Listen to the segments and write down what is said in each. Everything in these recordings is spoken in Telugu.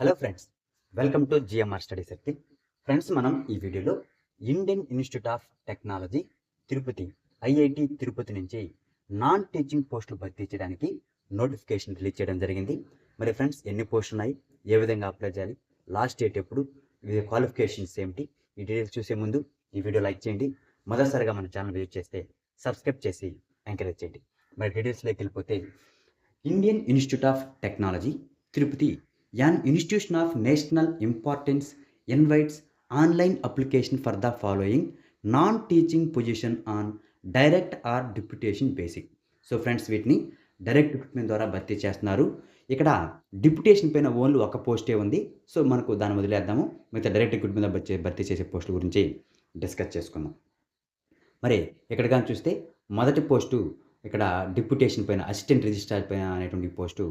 Hello friends welcome to GMR study Shakti friends మనం ఈ వీడియోలో Indian institute of technology Tirupati IIT Tirupati నుంచి నాన్ టీచింగ్ పోస్టులు భర్తీ చేయడానికి నోటిఫికేషన్ రిలీజ్ చేయడం జరిగింది. మరి ఫ్రెండ్స్ ఎన్ని పోస్టులు ఉన్నాయి? ఏ విధంగా అప్లై చేయాలి? లాస్ట్ డేట్ ఎప్పుడు? వివిధ క్వాలిఫికేషన్స్ ఏమిటి? ఈ డీటెయిల్స్ చూసే ముందు ఈ వీడియో లైక్ చేయండి. మొదటిసారిగా మన ఛానల్ విజిట్ చేస్తే సబ్స్క్రైబ్ చేసి ఎంకరేజ్ చేయండి. మరి డీటెయిల్స్లోకి వెళ్ళిపోతే Indian institute of technology Tirupati an institution of national importance invites online application for the following non teaching position on direct or deputation basic so friends వీటిని డైరెక్ట్ రిక్రూట్మెంట్ ద్వారా భర్తీ చేస్తున్నారు. ఇక్కడ డిప్యుటేషన్ పైన ఓన్లీ ఒక పోస్టే ఉంది. సో మనకు దాన్ని వదిలేద్దాము. మిగతా డైరెక్ట్ రిక్రూట్మెంట్ భర్తీ భర్తీ చేసే పోస్టుల గురించి డిస్కస్ చేసుకుందాం. మరి ఇక్కడ కానీ చూస్తే మొదటి పోస్టు ఇక్కడ డిప్యుటేషన్ పైన అసిస్టెంట్ రిజిస్ట్రార్ పైన అనేటువంటి పోస్టు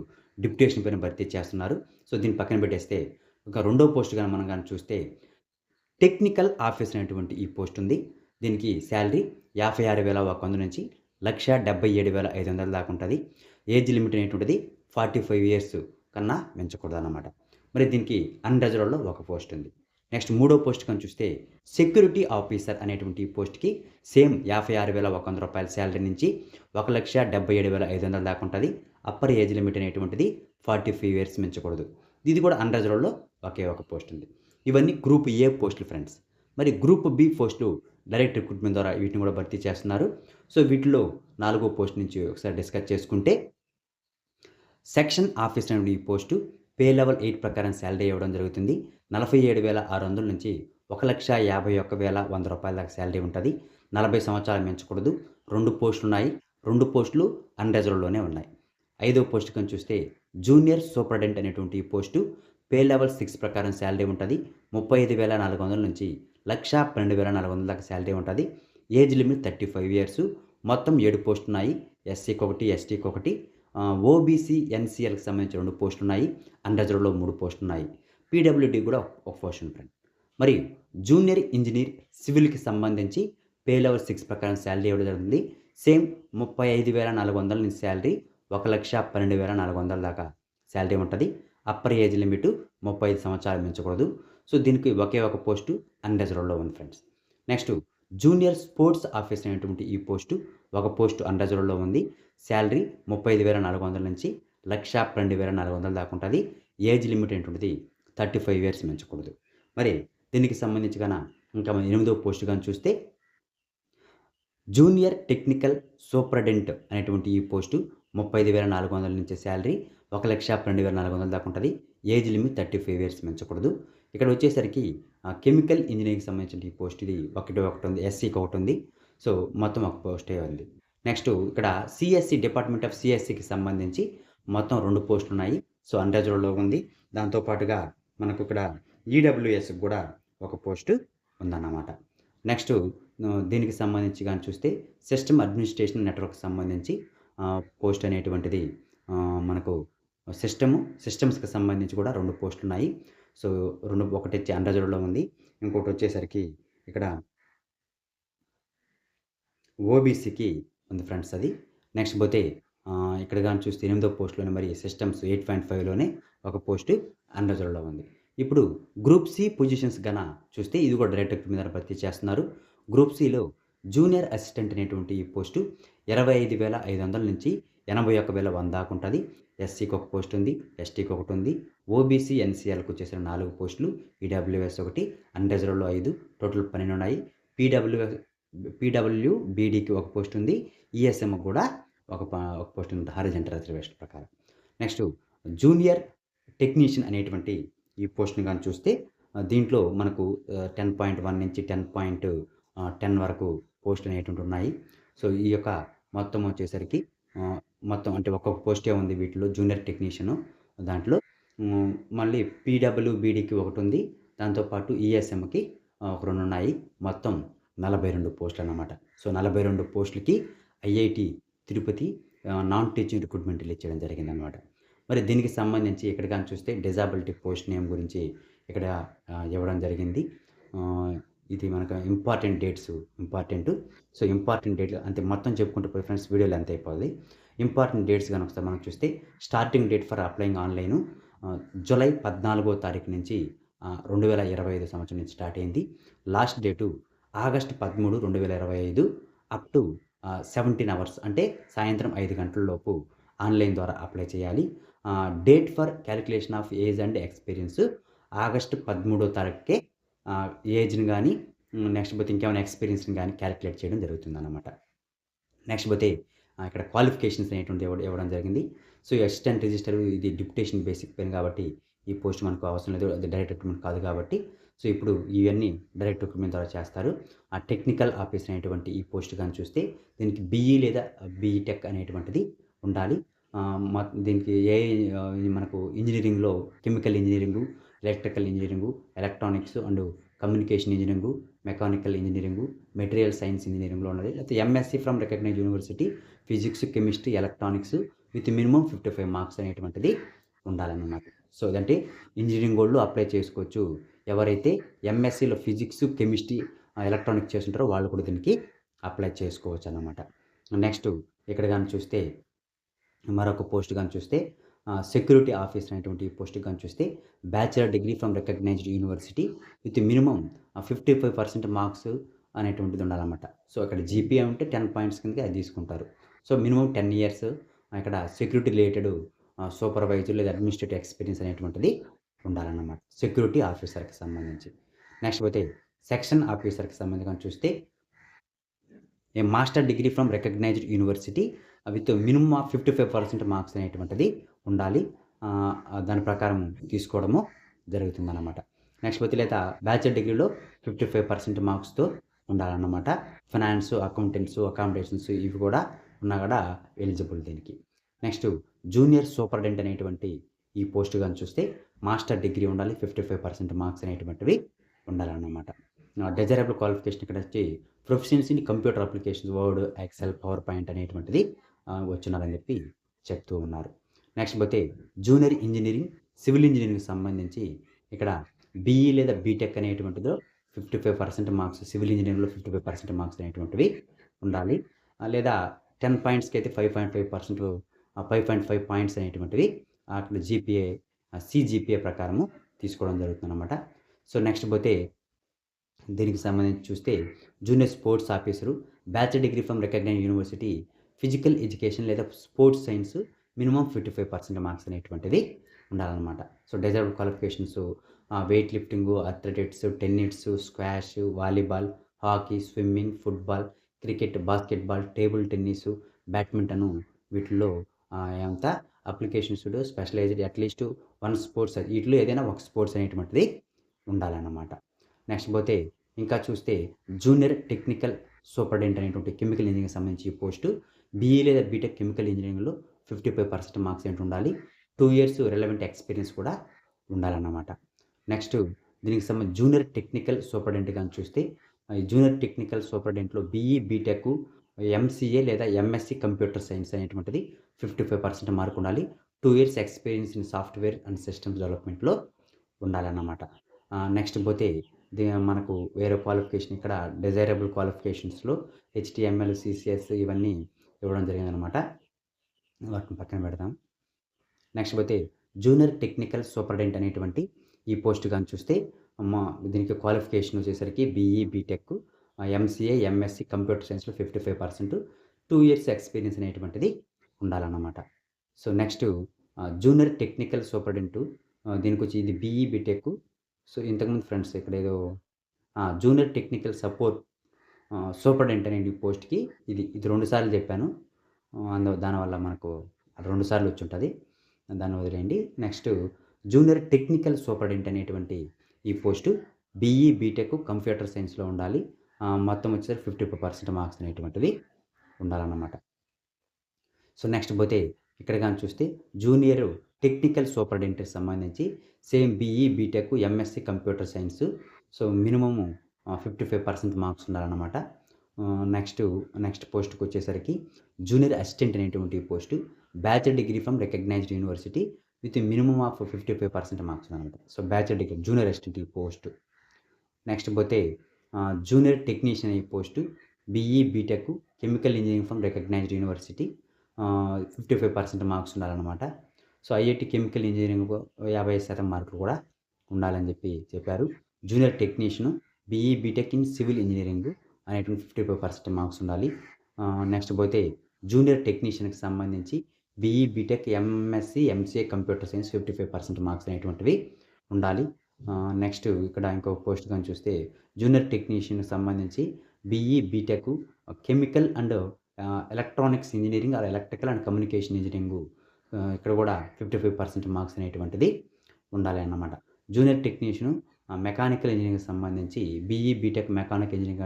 డిప్యుటేషన్ పైన భర్తీ చేస్తున్నారు. సో దీన్ని పక్కన పెట్టేస్తే ఒక రెండో పోస్ట్ కానీ మనం కానీ చూస్తే టెక్నికల్ ఆఫీస్ అనేటువంటి ఈ పోస్ట్ ఉంది. దీనికి శాలరీ యాభై ఆరు వేల ఒక వంద నుంచి లక్ష డెబ్బై ఏడు వేల ఐదు వందల దాకా ఉంటుంది. ఏజ్ లిమిట్ అనేటువంటిది ఫార్టీ ఫైవ్ ఇయర్స్ కన్నా పెంచకూడదు అన్నమాట మరి దీనికి అన్రిజర్వ్డ్లో ఒక పోస్ట్ ఉంది. నెక్స్ట్ మూడో పోస్ట్ కానీ చూస్తే సెక్యూరిటీ ఆఫీసర్ అనేటువంటి ఈ పోస్ట్కి సేమ్ యాభై ఆరు వేల ఒక వంద రూపాయల శాలరీ నుంచి ఒక లక్ష డెబ్బై ఏడు వేల ఐదు వందల దాకా ఉంటుంది. అప్పర్ ఏజ్ లిమిట్ అనేటువంటిది ఫార్టీ ఫైవ్ ఇయర్స్ మించకూడదు. ఇది కూడా అన్రిజర్వ్డ్లో ఒకే ఒక పోస్ట్ ఉంది. ఇవన్నీ గ్రూప్ ఏ పోస్టులు ఫ్రెండ్స్ మరి గ్రూప్ బి పోస్టులు డైరెక్ట్ రిక్రూట్మెంట్ ద్వారా వీటిని కూడా భర్తీ చేస్తున్నారు. సో వీటిలో నాలుగో పోస్ట్ నుంచి ఒకసారి డిస్కస్ చేసుకుంటే సెక్షన్ ఆఫీసర్ అనే ఈ పోస్టు పే లెవెల్ ఎయిట్ ప్రకారం శాలరీ ఇవ్వడం జరుగుతుంది. నలభై ఏడు వేల ఆరు వందల నుంచి ఒక లక్ష యాభై ఒక్క వేల వంద రూపాయల దాకా శాలరీ ఉంటుంది. నలభై సంవత్సరాలు మించకూడదు. రెండు పోస్టులు ఉన్నాయి. రెండు పోస్టులు అన్రిజర్వ్లోనే ఉన్నాయి. ఐదో పోస్ట్ చూస్తే జూనియర్ సూపరింటెండెంట్ అనేటువంటి ఈ పోస్టు పే లెవెల్ సిక్స్ ప్రకారం శాలరీ ఉంటుంది. ముప్పై ఐదు వేల నాలుగు వందల నుంచి లక్ష పన్నెండు వేల నాలుగు వందల దాకా శాలరీ ఉంటుంది. Age limit thirty five years. మొత్తం ఏడు పోస్టులు ఉన్నాయి. ఎస్సీకి ఒకటి ఎస్టీకి ఒకటి ఓబీసీ ఎన్సీఎల్కి సంబంధించిన రెండు పోస్టులు ఉన్నాయి. అన్రిజర్వ్లో మూడు పోస్టులు ఉన్నాయి. పీడబ్ల్యూడి కూడా ఒక పోస్ట్ ఉంటుంది. మరి జూనియర్ ఇంజనీర్ సివిల్కి సంబంధించి పే లెవెల్ సిక్స్ ప్రకారం శాలరీ ఇవ్వడం జరుగుతుంది. సేమ్ ముప్పై ఐదు వేల నాలుగు వందల నుంచి శాలరీ ఒక లక్ష పన్నెండు వేల నాలుగు వందల దాకా శాలరీ ఉంటుంది. అప్పర్ ఏజ్ లిమిట్ ముప్పై ఐదు సంవత్సరాలు మించకూడదు. సో దీనికి ఒకే ఒక పోస్టు అన్రిజర్వ్లో ఉంది friends. Next junior sports officer అనేటువంటి ఈ పోస్టు ఒక పోస్టు అన్రిజర్వ్లో ఉంది. శాలరీ ముప్పై ఐదు వేల నాలుగు వందల నుంచి లక్ష పన్నెండు వేల నాలుగు వందల దాకా ఉంటుంది. ఏజ్ లిమిట్ అనేటువంటిది థర్టీ ఫైవ్ ఇయర్స్ మించకూడదు. మరి దీనికి సంబంధించి కన్నా ఇంకా మన ఎనిమిదో పోస్ట్ కానీ చూస్తే జూనియర్ టెక్నికల్ సూపరింటెండెంట్ అనేటువంటి ఈ పోస్టు ముప్పై ఐదు వేల నాలుగు వందల నుంచి శాలరీ ఒక లక్ష పన్నెండు వేల నాలుగు వందల దాకా ఉంటుంది. Age limit thirty five years మించకూడదు ఇక్కడ వచ్చేసరికి కెమికల్ ఇంజనీరింగ్కి సంబంధించిన ఈ పోస్ట్ ఇది ఒకటి ఒకటి ఉంది ఎస్సీకి ఒకటి ఉంది. సో మొత్తం ఒక పోస్టే ఉంది. నెక్స్ట్ ఇక్కడ సిఎస్సి డిపార్ట్మెంట్ ఆఫ్ సిఎస్సికి సంబంధించి మొత్తం రెండు పోస్టులు ఉన్నాయి. సో అన్రిజర్వ్లో ఉంది. దాంతోపాటుగా మనకు ఇక్కడ ఈడబ్ల్యూఎస్ కూడా ఒక పోస్టు ఉందన్నమాట. నెక్స్ట్ దీనికి సంబంధించి కానీ చూస్తే సిస్టమ్ అడ్మినిస్ట్రేషన్ నెట్వర్క్ సంబంధించి పోస్ట్ అనేటువంటిది మనకు సిస్టము సిస్టమ్స్కి సంబంధించి కూడా రెండు పోస్టులు ఉన్నాయి సో రెండు ఒకటి వచ్చి అన్రిజర్వ్లో ఉంది. ఇంకోటి వచ్చేసరికి ఇక్కడ ఓబీసీకి ఉంది ఫ్రెండ్స్ అది. నెక్స్ట్ పోతే ఇక్కడ కానీ చూస్తే ఎనిమిదో పోస్ట్లోనే మరి సిస్టమ్స్ ఎయిట్ పాయింట్ ఫైవ్లోనే ఒక పోస్ట్ అన్రిజర్వ్లో ఉంది. ఇప్పుడు గ్రూప్ సి పొజిషన్స్ గన చూస్తే ఇది కూడా డైరెక్ట్ మీద భర్తీ చేస్తున్నారు. గ్రూప్ సిలో జూనియర్ అసిస్టెంట్ అనేటువంటి ఈ పోస్టు ఇరవై ఐదు వేల ఐదు వందల నుంచి ఎనభై ఒక్క వేల వంద దాకా ఉంటుంది. ఎస్సీకి ఒక పోస్ట్ ఉంది ఎస్టీకి ఒకటి ఉంది. ఓబీసీ ఎన్సీఎల్కి వచ్చేసిన నాలుగు పోస్టులు ఈడబ్ల్యూఎస్ ఒకటి అన్రిజర్వ్లో ఐదు టోటల్ పన్నెండు ఉన్నాయి. పీడబ్ల్యూఎస్ పీడబ్ల్యూ బీడీకి ఒక పోస్ట్ ఉంది. ఈఎస్ఎం కూడా ఒక ఒక పోస్ట్ ఉంది. హారిజెంటల్ రిజర్వేషన్ ప్రకారం. నెక్స్ట్ జూనియర్ టెక్నీషియన్ అనేటువంటి ఈ పోస్ట్ని కానీ చూస్తే దీంట్లో మనకు టెన్ పాయింట్ వన్ నుంచి టెన్ పాయింట్ టెన్ వరకు పోస్ట్ అనేటువంటి ఉన్నాయి. సో ఈ యొక్క మొత్తం వచ్చేసరికి మొత్తం అంటే ఒక్కొక్క పోస్టే ఉంది వీటిలో జూనియర్ టెక్నీషియన్ దాంట్లో. మళ్ళీ పీడబ్ల్యూబీడీకి ఒకటి ఉంది. దాంతోపాటు ఈఎస్ఎంకి ఒక రెండు ఉన్నాయి. మొత్తం నలభై రెండు పోస్టులు అన్నమాట. సో నలభై రెండు పోస్టులకి IIT Tirupati non teaching recruitment ఇచ్చేయడం జరిగిందనమాట మరి దీనికి సంబంధించి ఇక్కడ కానీ చూస్తే డిజాబిలిటీ పోస్ట్ నేమ్ గురించి ఇక్కడ ఇవ్వడం జరిగింది. ఇది మనకు important dates important so important date అంతే మొత్తం చెప్పుకుంటూ పోయి ఫ్రెండ్స్ వీడియోలు ఎంత అయిపోతుంది ఇంపార్టెంట్ డేట్స్ కనుక ఒకసారి మనం చూస్తే starting date for applying online July పద్నాలుగో తారీఖు నుంచి రెండు వేల ఇరవై ఐదు సంవత్సరం నుంచి స్టార్ట్ అయింది. లాస్ట్ డేటు ఆగస్ట్ పదమూడు రెండు వేల ఇరవై ఐదు అప్ టు సెవెంటీన్ అవర్స్ అంటే సాయంత్రం ఐదు గంటల లోపు ఆన్లైన్ ద్వారా అప్లై చేయాలి. Date for calculation of age and experience August పదమూడో తారీఖుకే ఏజ్ని కానీ నెక్స్ట్ పోతే ఇంకేమైనా ఎక్స్పీరియన్స్ని కానీ క్యాలిక్యులేట్ చేయడం జరుగుతుంది అనమాట నెక్స్ట్ పోతే ఇక్కడ క్వాలిఫికేషన్స్ అనేటువంటి ఇవ్వడం జరిగింది. సో అసిస్టెంట్ రిజిస్టర్ ఇది డిప్యుటేషన్ బేసిక్ పెయిన్ కాబట్టి ఈ పోస్ట్ మనకు అవసరం లేదు అది డైరెక్ట్ రిక్రూట్మెంట్ కాదు కాబట్టి. సో ఇప్పుడు ఇవన్నీ డైరెక్ట్ రిక్రూట్మెంట్ ద్వారా చేస్తారు. ఆ టెక్నికల్ ఆఫీసర్ అనేటువంటి ఈ పోస్ట్ కానీ చూస్తే దీనికి బీఈ లేదా బీటెక్ అనేటువంటిది ఉండాలి. దీనికి ఏ మనకు ఇంజనీరింగ్లో chemical engineering electrical engineering electronics and communication engineering mechanical engineering material science ఇంజనీరింగ్లో ఉన్నది. లేకపోతే MSc from recognize university physics chemistry electronics with minimum fifty five marks అనేటువంటిది ఉండాలన్నమాట. సో ఇదంటే ఇంజనీరింగ్ వాళ్ళు అప్లై చేసుకోవచ్చు. ఎవరైతే ఎంఎస్సీలో ఫిజిక్స్ కెమిస్ట్రీ ఎలక్ట్రానిక్స్ చేస్తుంటారో వాళ్ళు కూడా దీనికి అప్లై చేసుకోవచ్చు అన్నమాట నెక్స్ట్ ఇక్కడ కానీ చూస్తే మరొక పోస్ట్ కానీ చూస్తే సెక్యూరిటీ ఆఫీసర్ అనేటువంటి పోస్ట్ కానీ చూస్తే bachelor degree from recognized university with minimum fifty five percent marks అనేటువంటిది ఉండాలన్నమాట. సో అక్కడ జీపీఏ ఉంటే టెన్ పాయింట్స్ కిందకి అది తీసుకుంటారు. సో మినిమం టెన్ ఇయర్స్ ఇక్కడ సెక్యూరిటీ రిలేటెడ్ సూపర్వైజర్ లేదా అడ్మినిస్ట్రేటివ్ ఎక్స్పీరియన్స్ అనేటువంటిది ఉండాలన్నమాట. సెక్యూరిటీ ఆఫీసర్కి సంబంధించి. నెక్స్ట్ పోతే సెక్షన్ ఆఫీసర్కి సంబంధించి చూస్తే a master degree from recognized university with minimum of fifty five percent marks అనేటువంటిది ఉండాలి. దాని ప్రకారం తీసుకోవడము జరుగుతుందన్నమాట. నెక్స్ట్ పోతే లేదా బ్యాచిలర్ డిగ్రీలో ఫిఫ్టీ ఫైవ్ పర్సెంట్ మార్క్స్తో ఉండాలన్నమాట. ఫినాన్స్ అకౌంటెంట్స్ అకామిడేషన్స్ ఇవి కూడా ఉన్నా కూడా ఎలిజిబుల్ దీనికి. నెక్స్ట్ జూనియర్ సూపర్డెంట్ అనేటువంటి ఈ పోస్ట్ కానీ చూస్తే మాస్టర్ డిగ్రీ ఉండాలి ఫిఫ్టీ ఫైవ్ పర్సెంట్ మార్క్స్ అనేటువంటివి ఉండాలన్నమాట. డెజరబుల్ క్వాలిఫికేషన్ ఇక్కడ వచ్చి professions in computer applications Word Excel PowerPoint అనేటువంటిది వచ్చినారని చెప్పి చెప్తూ ఉన్నారు. నెక్స్ట్ పోతే జూనియర్ ఇంజనీరింగ్ సివిల్ ఇంజనీరింగ్ సంబంధించి ఇక్కడ బీఈ లేదా BTech అనేటువంటిదో fifty five percent marks civil ఇంజనీరింగ్లో ఫిఫ్టీ ఫైవ్ పర్సెంట్ మార్క్స్ అనేటువంటివి ఉండాలి. లేదా టెన్ పాయింట్స్కి అయితే five point five percent five point five points అనేటువంటివి అక్కడ జీపీఏ సిజిపిఏ ప్రకారము తీసుకోవడం జరుగుతుంది అనమాట సో నెక్స్ట్ పోతే దీనికి సంబంధించి చూస్తే junior sports officer bachelor degree from recognise university physical education లేదా sports science minimum fifty five percent marks అనేటువంటిది ఉండాలన్నమాట. So deserve qualifications weight lifting athletics tennis squash volleyball hockey swimming football cricket basketball table tennis badminton వీటిల్లో ఎంత applications specialized at least one sports వీటిలో ఏదైనా ఒక స్పోర్ట్స్ అనేటువంటిది ఉండాలన్నమాట. నెక్స్ట్ పోతే ఇంకా చూస్తే జూనియర్ టెక్నికల్ సూపరింటెండెంట్ అనేటువంటి కెమికల్ ఇంజనీరింగ్ సంబంధించి పోస్టు బీఈ లేదా బీటెక్ కెమికల్ ఇంజనీరింగ్లో ఫిఫ్టీ ఫైవ్ పర్సెంట్ మార్క్స్ ఏంటి ఉండాలి? టూ ఇయర్స్ రిలవెంట్ ఎక్స్పీరియన్స్ కూడా ఉండాలన్నమాట. నెక్స్ట్ దీనికి సంబంధించి జూనియర్ టెక్నికల్ సూపర్డెంట్ కానీ చూస్తే జూనియర్ టెక్నికల్ సూపర్డెంట్లో బీఈ బీటెక్ ఎంసీఏ లేదా ఎంఎస్సి కంప్యూటర్ సైన్స్ అనేటువంటిది ఫిఫ్టీ ఫైవ్ పర్సెంట్ మార్క్ ఉండాలి. Two years experience in software and systems డెవలప్మెంట్లో ఉండాలన్నమాట. నెక్స్ట్ పోతే మనకు వేరే క్వాలిఫికేషన్ ఇక్కడ డిజైరబుల్ క్వాలిఫికేషన్స్లో హెచ్టిఎంఎల్ సిసిఎస్ ఇవన్నీ ఇవ్వడం జరిగిందనమాట వాటిని పక్కన పెడదాం. నెక్స్ట్ పోతే జూనియర్ టెక్నికల్ సూపర్డెంట్ అనేటువంటి ఈ పోస్ట్ కానీ చూస్తే మా దీనికి క్వాలిఫికేషన్ వచ్చేసరికి BE BTech MCA MSc computer సైన్స్లో fifty five percent two years experience అనేటువంటిది ఉండాలన్నమాట. So next junior technical superintendent దీనికి వచ్చి ఇది బీఈ బీటెక్ సో ఇంతకుముందు ఫ్రెండ్స్ ఇక్కడ ఏదో జూనియర్ టెక్నికల్ సపోర్ట్ సూపర్డెంట్ అనే పోస్ట్కి ఇది ఇది రెండు సార్లు చెప్పాను. అందు దానివల్ల మనకు రెండు సార్లు వచ్చి ఉంటుంది. దాన్ని వదిలేయండి. నెక్స్ట్ జూనియర్ టెక్నికల్ సూపర్డెంట్ అనేటువంటి ఈ పోస్టు బీఈ బీటెక్ కంప్యూటర్ సైన్స్లో ఉండాలి. మొత్తం వచ్చేసరికి ఫిఫ్టీ ఫైవ్ పర్సెంట్ మార్క్స్ అనేటువంటివి ఉండాలన్నమాట. సో నెక్స్ట్ పోతే ఇక్కడ కానీ చూస్తే జూనియర్ టెక్నికల్ సూపర్డెంట్కి సంబంధించి same BE BTech MSc computer science. So minimum fifty five percent marks ఉండాలన్నమాట. నెక్స్ట్ నెక్స్ట్ పోస్ట్కి వచ్చేసరికి జూనియర్ అసిస్టెంట్ అనేటువంటి post bachelor degree from recognized university with minimum of fifty five percent marks అనమాట. So bachelor degree junior assistant ఈ పోస్ట్ నెక్స్ట్ పోతే జూనియర్ టెక్నీషియన్ ఈ post BE BTech chemical engineering from recognized university fifty five percent marks ఉండాలన్నమాట. సో ఐఐటి కెమికల్ ఇంజనీరింగ్ యాభై శాతం మార్కులు కూడా ఉండాలని చెప్పి చెప్పారు. Junior technician BE BTech in civil engineering అనేటువంటి ఫిఫ్టీ ఫైవ్ పర్సెంట్ మార్క్స్ ఉండాలి నెక్స్ట్ పోతే జూనియర్ టెక్నీషియన్కి సంబంధించి BE BTech MSc MCA computer science fifty five percent marks అనేటువంటివి ఉండాలి. నెక్స్ట్ ఇక్కడ ఇంకో పోస్ట్ కానీ చూస్తే జూనియర్ టెక్నీషియన్కి సంబంధించి BE BTech chemical and electronics engineering or electrical and communication engineering ఇక్కడ కూడా ఫిఫ్టీ ఫైవ్ పర్సెంట్ మార్క్స్ అనేటువంటిది ఉండాలి అన్నమాట. జూనియర్ టెక్నీషియన్ మెకానికల్ ఇంజనీరింగ్ సంబంధించి BE BTech mechanic engineering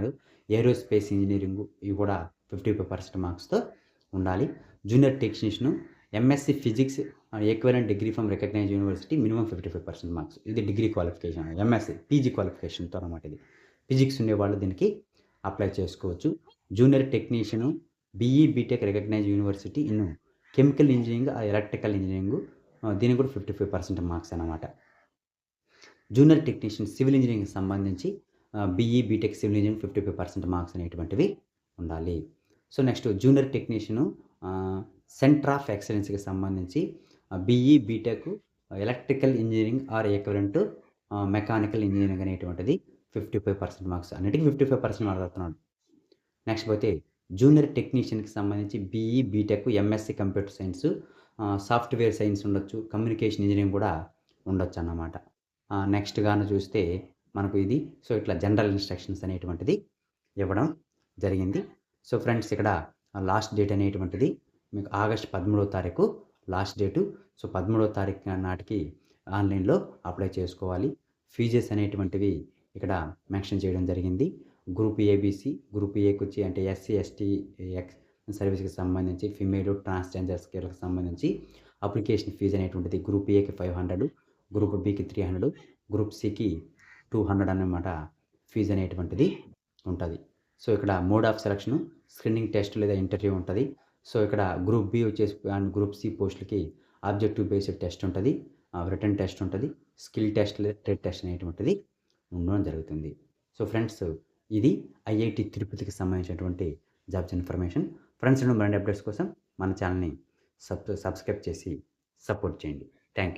aerospace engineering ఇవి కూడా ఫిఫ్టీ ఫైవ్ పర్సెంట్ మార్క్స్తో ఉండాలి. Junior technician MSc physics equivalent degree from recognise university minimum fifty five percent marks ఇది డిగ్రీ క్వాలిఫికేషన్ ఎంఎస్సి పీజీ క్వాలిఫికేషన్తో అనమాట ఇది. ఫిజిక్స్ ఉండేవాళ్ళు దీనికి అప్లై చేసుకోవచ్చు. Junior technician BE BTech recognise university in chemical engineering electrical engineering దీనికి కూడా ఫిఫ్టీ ఫైవ్ పర్సెంట్ మార్క్స్ అనమాట జూనియర్ టెక్నీషియన్ సివిల్ ఇంజనీరింగ్కి సంబంధించి BE BTech civil engineering fifty five percent marks అనేటువంటివి ఉండాలి. So next junior technician centre of ఎక్సలెన్స్కి సంబంధించి BE BTech electrical engineering or equivalent mechanical engineering అనేటువంటిది ఫిఫ్టీ ఫైవ్ పర్సెంట్ మార్క్స్ అన్నిటికీ ఫిఫ్టీ ఫైవ్ పర్సెంట్ మాట్లాడుతున్నాడు నెక్స్ట్ పోతే జూనియర్ టెక్నీషియన్కి సంబంధించి BE BTech MSc computer science software science ఉండొచ్చు కమ్యూనికేషన్ ఇంజనీరింగ్ కూడా ఉండొచ్చు అన్నమాట. నెక్స్ట్ గాను చూస్తే మనకు ఇది. సో ఇట్లా జనరల్ ఇన్స్ట్రక్షన్స్ అనేటువంటిది ఇవ్వడం జరిగింది. సో ఫ్రెండ్స్ ఇక్కడ లాస్ట్ డేట్ అనేటువంటిది మీకు ఆగస్ట్ పదమూడవ తారీఖు లాస్ట్ డేటు. సో పదమూడవ తారీఖు నాటికి ఆన్లైన్లో అప్లై చేసుకోవాలి. ఫీజెస్ అనేటువంటివి ఇక్కడ మెన్షన్ చేయడం జరిగింది. గ్రూప్ ఏబీసీ గ్రూప్ ఏకి వచ్చి అంటే ఎస్సీ ఎస్టీ ఎక్స్ సర్వీస్కి సంబంధించి ఫిమేల్ ట్రాన్స్జెండర్స్కి సంబంధించి అప్లికేషన్ ఫీజు అనేటువంటిది గ్రూప్ ఏకి ఫైవ్ హండ్రెడ్ గ్రూప్ బికి త్రీ హండ్రెడ్ గ్రూప్ సికి టూ హండ్రెడ్ అన్నమాట ఫీజు అనేటువంటిది ఉంటుంది. సో ఇక్కడ mode of selection screening test లేదా ఇంటర్వ్యూ ఉంటుంది. సో ఇక్కడ గ్రూప్ బి వచ్చేసి అండ్ గ్రూప్ సి పోస్టులకి ఆబ్జెక్టివ్ బేస్డ్ టెస్ట్ ఉంటుంది. రిటర్న్ టెస్ట్ ఉంటుంది. స్కిల్ టెస్ట్ లేదా ట్రేడ్ టెస్ట్ అనేటువంటిది ఉండడం జరుగుతుంది. సో ఫ్రెండ్స్ ఇది ఐఐటి తిరుపతికి సంబంధించినటువంటి జాబ్స్ ఇన్ఫర్మేషన్. ఫ్రెండ్స్ మరిన్ని అప్డేట్స్ కోసం మన ఛానల్ని సబ్ సబ్స్క్రైబ్ చేసి సపోర్ట్ చేయండి. Thank you